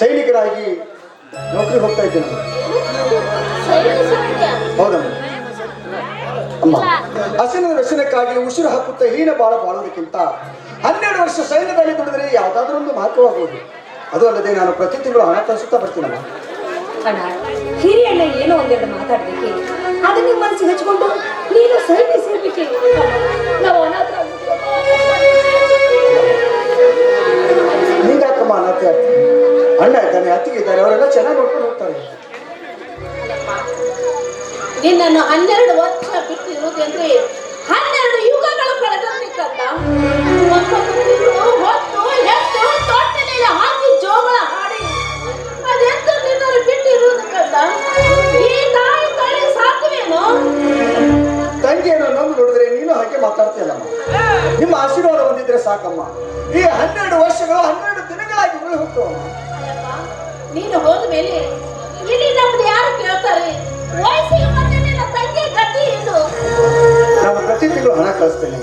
ಸೈನಿಕರಾಗಿ ನೌಕರಿ ಹೋಗ್ತಾ ಇದ್ದೇನೆ. ಹೌದಮ್ಮ. ಅಮ್ಮ ಹಸಿನ ರಕ್ಷಣಕ್ಕಾಗಿ ಉಸಿರು ಹಾಕುತ್ತಾ ಹೀನ ಬಾಳ ಬಾಳೋದಕ್ಕಿಂತ ಹನ್ನೆರಡು ವರ್ಷ ಸೈನ್ಯದಲ್ಲಿ ದುಡಿದರೆ ಯಾವುದಾದ್ರೂ ಒಂದು ಮಹತ್ವವಾಗುವುದು. ಅದು ಅಲ್ಲದೆ ನಾನು ಪ್ರತಿ ತಿಂಗಳು ಹಣ ಕಳಿಸುತ್ತಾ ಬರ್ತೀನಮ್ಮ. ಅಣ್ಣ ಹಿರಿಯಣ್ಣ ಏನೋ ಒಂದೆರಡು ಮಾತಾಡ್ಬೇಕೆ. ಅದನ್ನ ಮನಸ್ಸಿಗೆ ಹಚ್ಕೊಂಡು ನೀನು ಸೈನ್ಯ ಸೇರ್ಬೇಕೆ. ನಾವು ಅನಾಥ ಅನಾಥ ಆಗ್ತೀನಿ ಅಣ್ಣ ಇದ್ದಾನೆ ಅತ್ತಿಗೆ ಇದ್ದಾರೆ ಅವರೆಲ್ಲ ಚೆನ್ನಾಗಿ ನೋಡ್ಕೊಂಡು ಹೋಗ್ತಾರೆ. ನಿನ್ನನ್ನು ಹನ್ನೆರಡು ವರ್ಷ ಬಿಟ್ಟಿರುವುದೆಂದ್ರೆ ಹನ್ನೆರಡು ಯುಗಗಳು ಕಳೆದಂತಿಕ್ಕಂತ ಹೊತ್ತು ಹೆತ್ತು ತೊಟ್ಟಿಲೆಲ್ಲ ಹಾಕಿ ಜೋಗಳ ಹಾಡಿ. ಅದೆಂತ ನಿನ್ನನ್ನು ಬಿಟ್ಟಿರುವುದಕ್ಕಂತ ಈ ತಾಯಿ ತಂಗಿಯನ್ನು ನಮ್ದು ನೋಡಿದ್ರೆ ನೀನು ಹಾಗೆ ಮಾತಾಡ್ತೀಯಲ್ಲಮ್ಮ. ನಿಮ್ಮ ಆಶೀರ್ವಾದ ಬಂದಿದ್ರೆ ಸಾಕಮ್ಮ. ಈ ಹನ್ನೆರಡು ವರ್ಷಗಳು ಹನ್ನೆರಡು ದಿನಗಳಾಗಿ ಉಳಿ ಹೋಗ್ತವಮ್ಮ ನೀನು ಹೋದ ಮೇಲೆ ಇಲ್ಲಿ ನಮ್ದು ಯಾರು ಕೇಳ್ತಾರೆ? ವಯಸ್ಸಿಗೆ ಬಂದ ನಿನ್ನ ತಂಗಿ ಗತಿ ಇದು ನಾನು ಪ್ರತಿ ತಿಂಗಳು ಹಣ ಕಳಿಸ್ತೇನೆ.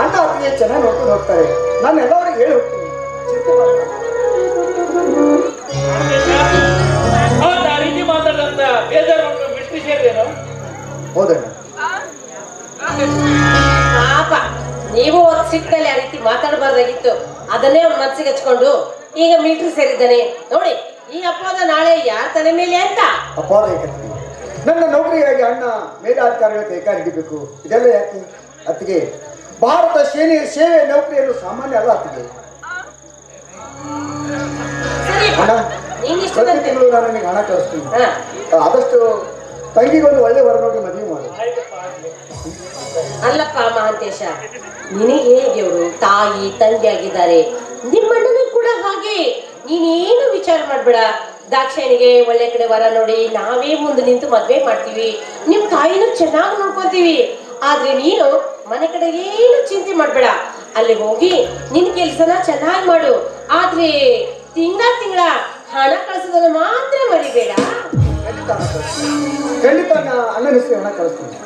ಅಣ್ಣ ಅತ್ತಿಗೆ ಚೆನ್ನಾಗಿ ನೋಡ್ಕೊಂಡು ಹೋಗ್ತಾರೆ. ನಾನು ಎಲ್ಲವರಿಗೆ ಹೇಳಿ ಹೋಗ್ತೀನಿ. ಚಿಂತೆ ಆ ರೀತಿ ಮಾತಾಡಂತ ಬೇಜಾರು ಮಾಡ್ಕೊಂಡು ಬಿಟ್ಟು ಸೇರಿದೇನು? ಹೌದಣ್ಣ. ಪಾಪ ನೀವು ಒಂದು ಸಿಕ್ಕಲ್ಲಿ ಆ ರೀತಿ ಮಾತಾಡಬಾರ್ದಾಗಿತ್ತು. ಅದನ್ನೇ ಅವ್ನ ಮನಸ್ಸಿಗೆ ಹಚ್ಕೊಂಡು ಈಗ ಮಿಲಿಟರಿ ಸೇರಿದ್ದಾನೆ. ನೋಡಿ. ಈ ಅಪವಾದ ನಾಳೆ ಯಾರ ತಲೆ ಮೇಲೆ ಅಂತ? ಅಪಾರ ಏಕತ್ರಿ ನನ್ನ ನೌಕರಿಯಾಗಿ ಅಣ್ಣ ಮೇಲಾಧಿಕಾರಿಗಳ ಕೈಕಾರ ಹಿಡಿಬೇಕು. ಇದೆಲ್ಲ ಯಾಕೆ? ಅತ್ತಿಗೆ ಭಾರತ ಸೇನೆ ಸೇವೆ ನೌಕರಿಯನ್ನು ಸಾಮಾನ್ಯ ಅಲ್ಲ ಅತ್ತಿಗೆ. ಸರಿ ಅಣ್ಣ ನೀನ್ ಇಷ್ಟು ಪ್ರತಿ ಬಂದೆ. ತಿಂಗಳು ನಾನು ನಿನಗೆ ಹಣ ಕಳಿಸ್ತೀನಿ. ಹಾ. ಆದಷ್ಟು ತಂಗಿಗೊಂದು ಒಳ್ಳೆ ವರ ನೋಡಿ ಮದುವೆ ಮಾಡು. ಅಲ್ಲಪ್ಪ ಮಹಾಂತೇಶ ನಿನಗೆ ಹೇಗೆ ಅವರು ತಾಯಿ ತಂದೆ ಆಗಿದ್ದಾರೆ ನಿಮ್ಮಣ್ಣನೂ ಕೂಡ ಹಾಗೆ. ನೀನೇನು ವಿಚಾರ ಮಾಡ್ಬೇಡ. ದಾಕ್ಷಾಯಣಿಗೆ ಒಳ್ಳೆ ಕಡೆ ವರ ನೋಡಿ ನಾವೇ ಮುಂದೆ ನಿಂತು ಮದ್ವೆ ಮಾಡ್ತೀವಿ. ನಿಮ್ ತಾಯಿನೂ ಚೆನ್ನಾಗಿ ನೋಡ್ಕೊತೀವಿ. ಆದ್ರೆ ನೀನು ಮನೆ ಕಡೆ ಏನು ಚಿಂತೆ ಮಾಡ್ಬೇಡ. ಅಲ್ಲಿ ಹೋಗಿ ನಿನ್ ಕೆಲ್ಸನ ಚೆನ್ನಾಗಿ ಮಾಡು. ಆದ್ರೆ ತಿಂಗಳ ತಿಂಗಳ ಹಣ ಕಳ್ಸೋದನ್ನ ಮಾತ್ರ ಮರಿಬೇಡ. ಖಂಡಿತ ಹಣ ಕಳಿಸ್ತೀನಿ ಖಂಡಿತ ನಾ ಹಣ ಕಳಿಸ್ತೀನಿ.